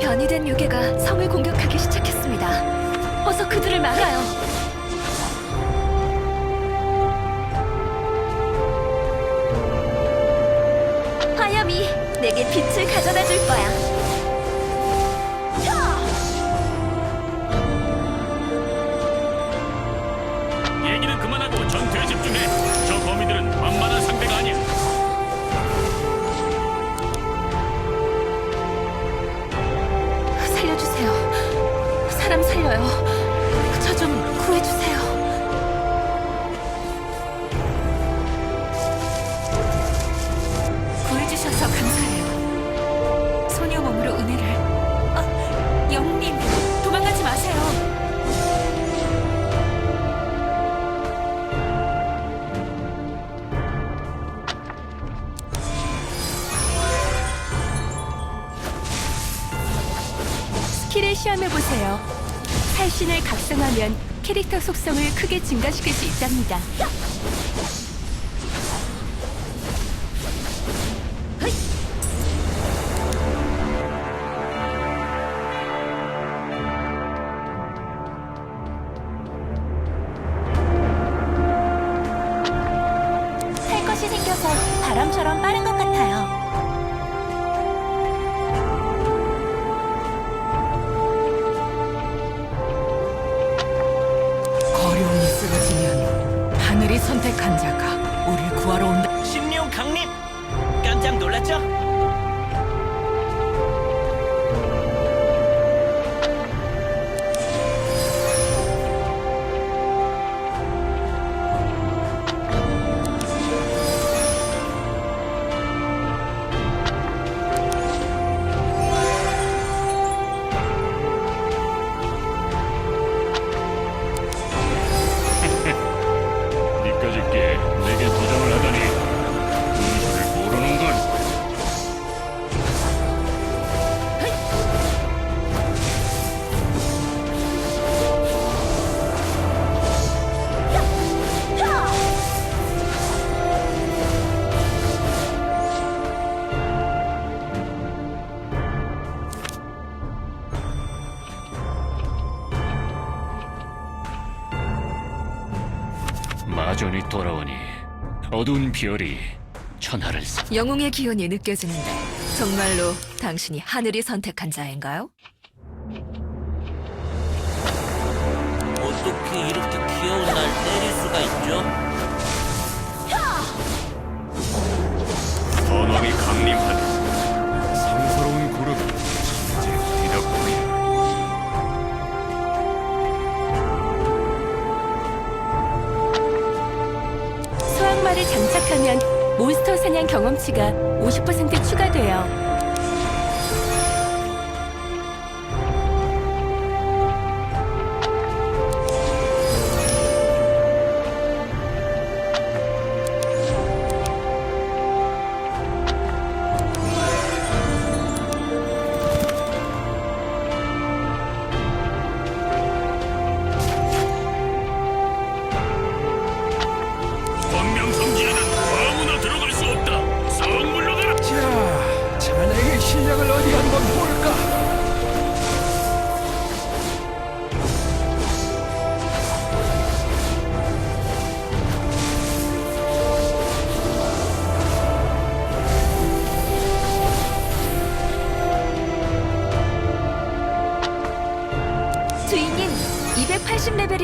변이된 요괴가 성을 공격하기 시작했습니다. 어서 그들을 막아요. 화염이 내게 빛을 가져다 줄 거야. 스킬을 시험해보세요. 살신을 각성하면 캐릭터 속성을 크게 증가시킬 수 있답니다. 바람처럼 빠른 하늘이 선택한 자가 우릴 구하러 온다. 심리용 강림 깜짝 놀랐죠? 마전이 돌아오니 어두운 별이 천하를 사. 영웅의 기운이 느껴지는데 정말로 당신이 하늘이 선택한 자인가요? 어떻게 이렇게 귀여운 날 때릴 수가 있죠? 선왕이 강림하 경험치가 50% 추가돼요.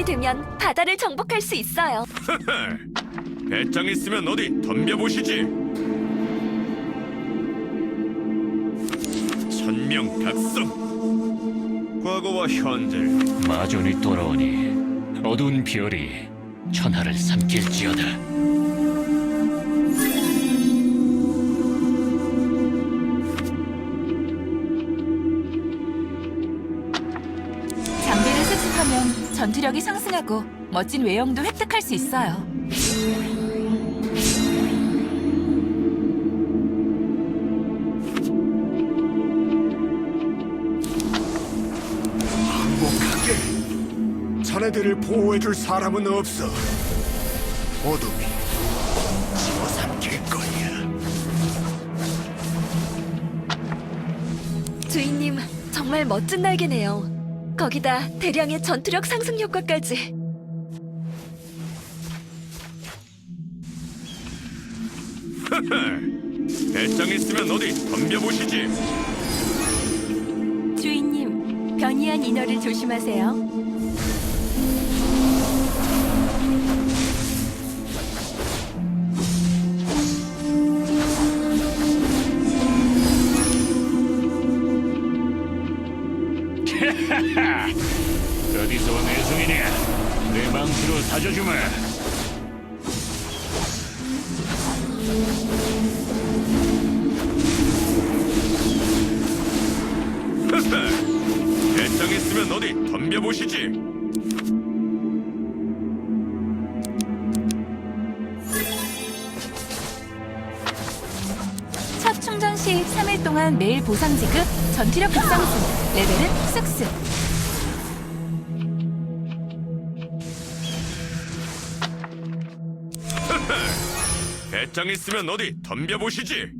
280레벨이 되면 바다를 정복할 수 있어요. 배짱 있으면 어디 덤벼보시지. 천명각성. 과거와 현재를 마전이 돌아오니 어두운 별이 천하를 삼킬지어다. 하면 전투력이 상승하고 멋진 외형도 획득할 수 있어요. 행복하게 자네들을 보호해줄 사람은 없어 어둠이 집어삼킬 거야 주인님, 정말 멋진 날개네요. 거기다 대량의 전투력 상승 효과까지. 배짱 있으면 어디 덤벼보시지. 주인님, 변이한 인어를 조심하세요. 어디서 온 애송이냐? 내 망치로 사줘주마. 배짱 있으면 어디 덤벼보시지. 일 동안 매일 보상 지급, 전투력 급상승, 레벨은 쓱쓱. 배짱 있으면 어디 덤벼보시지.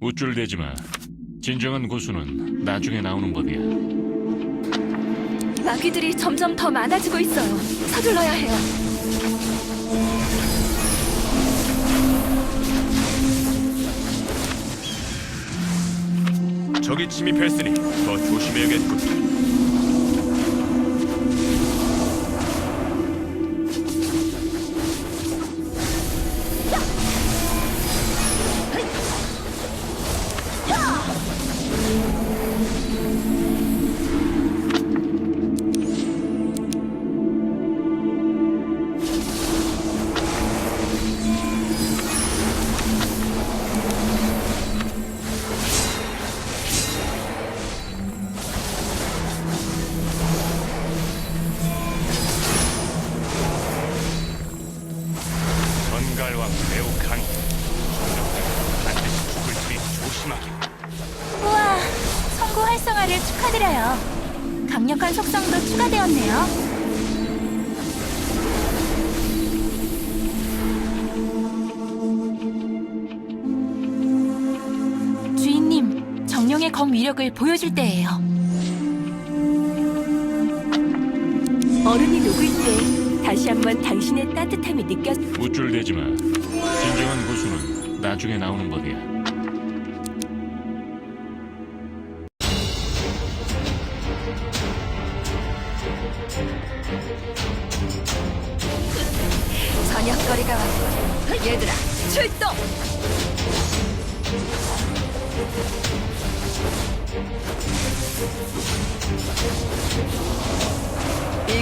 우쭐대지 마. 진정한 고수는 나중에 나오는 법이야. 마귀들이 점점 더 많아지고 있어요. 서둘러야 해요. 적이 침입했으니 더 조심해야겠군. 속성도 추가되었네요. 주인님, 정령의 검 위력을 보여줄 때예요. 어른이 녹을 때 다시 한번 당신의 따뜻함이 느꼈. 우쭐대지 마. 진정한 고수는 나중에 나오는 법이야.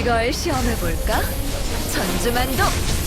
이걸 시험해 볼까? 전주만도.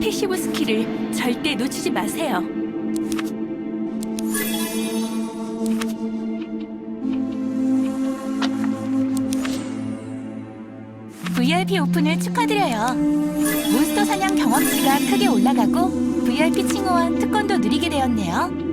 패시브 스킬을 절대 놓치지 마세요. 오픈을 축하드려요. 몬스터 사냥 경험치가 크게 올라가고 VIP 칭호와 특권도 누리게 되었네요.